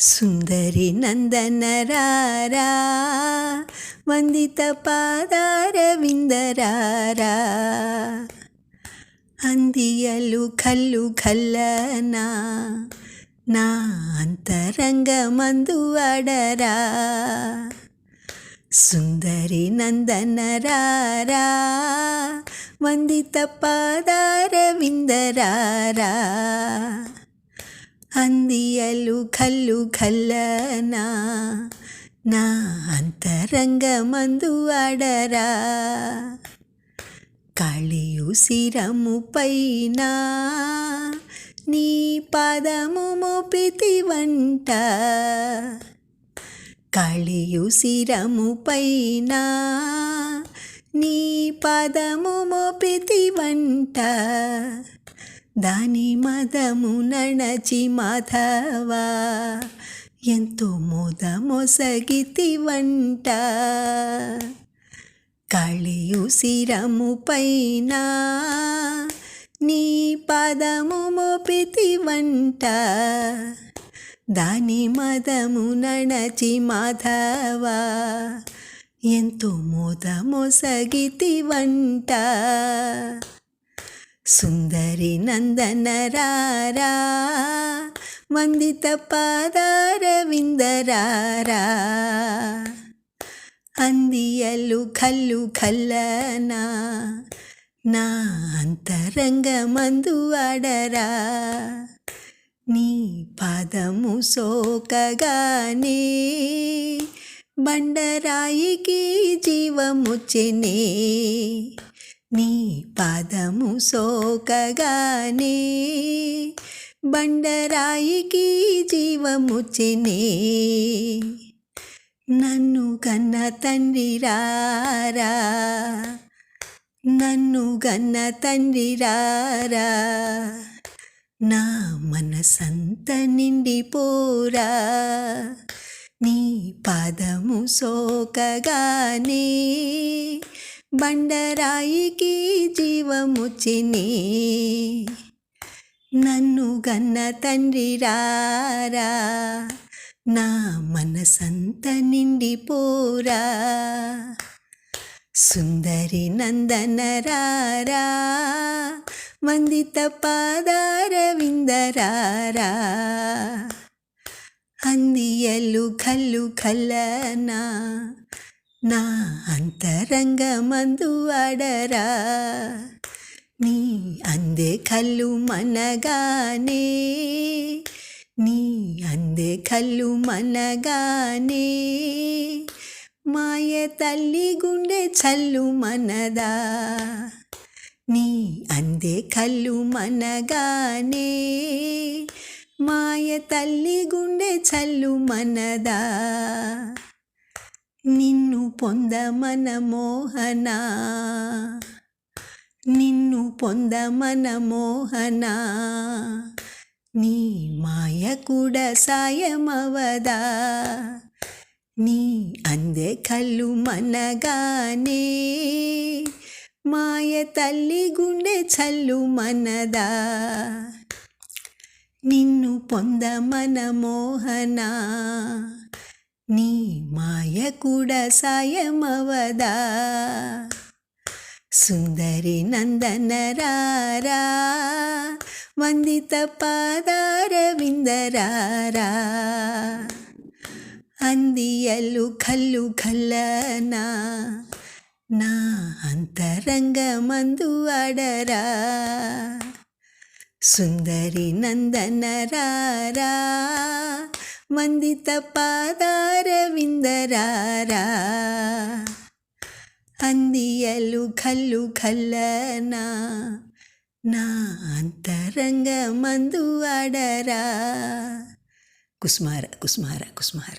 సుందరి నందనరారా వందిత పాదార విందరారా అందియలు కల్లు కల్లనా నా అంతరంగమందు అడరా సుందరి నందనరారా వందిత పాదార విందరారా అందియలు కల్లు కల్లనా నా అంతరంగమందు అడరా కళియు శిరము పైన నీ పదము మోపితి వంట. కళియు శిరము పైన నీ పదము మోపితి వంట. దాని మదము నణచి మాధవా ఎంతో మోద మొసగితి వంట. కళియు శిరము పైన నీ పదము మోపితి వంట. దాని మదము నణచి మాధవా ఎంతో మోద మొసగితి వంట. సుందరి నందనరారా వందిత పాదారవిందరారా అందియలు కల్లు కల్లనా నా అంతరంగమందు అడరా నీ పాదము సోకగానే బండరాయికి జీవముచ్చెనే నీ పాదము సోకగానే బండరాయికి జీవముచ్చినే. నన్ను కన్న తండ్రి రారా? నన్ను గన్న తండ్రి రారా? నా మనసంత నిండిపోరా? నీ పాదము సోకగానే బండరాయికి జీవముచ్చినే నన్ను గన్న తండ్రి రారా నా మనసంత నిండిపోరా. సుందరి నందనరారా వందిత పాదార విందరారా అందియలు ఖల్లు ఖల్లనా నా అంతరంగమందు అడరా. నీ అందే కళ్ళు మనగానే. నీ అందే కళ్ళు మనగానే. మాయ తల్లి గుండె చల్లు మనదా. నీ అందే కళ్ళు మనగానే. మాయ తల్లి గుండె చల్లు మనదా. నిన్ను పొందమన మోహనా. నిన్ను పొందమన మోహనా. నీ మాయ కూడా సాయమవదా. నీ అందే కళ్ళు మనగానే. మాయ తల్లి గుండె చల్లు మనదా. నిన్ను పొందమన మోహనా. నీ మాయ కూడా సాయమవదా? సుందరి నందనరారా వందిత పాదార విందరారా అందియలు కల్లు కల్లనా నా అంతరంగమందు అడరా? సుందరి నందనరారా వందిత పాదార విందరారా అందియలు కల్లు కల్లనా నా అంతరంగమందు అడరా కుస్మార కుస్మార కుస్మార.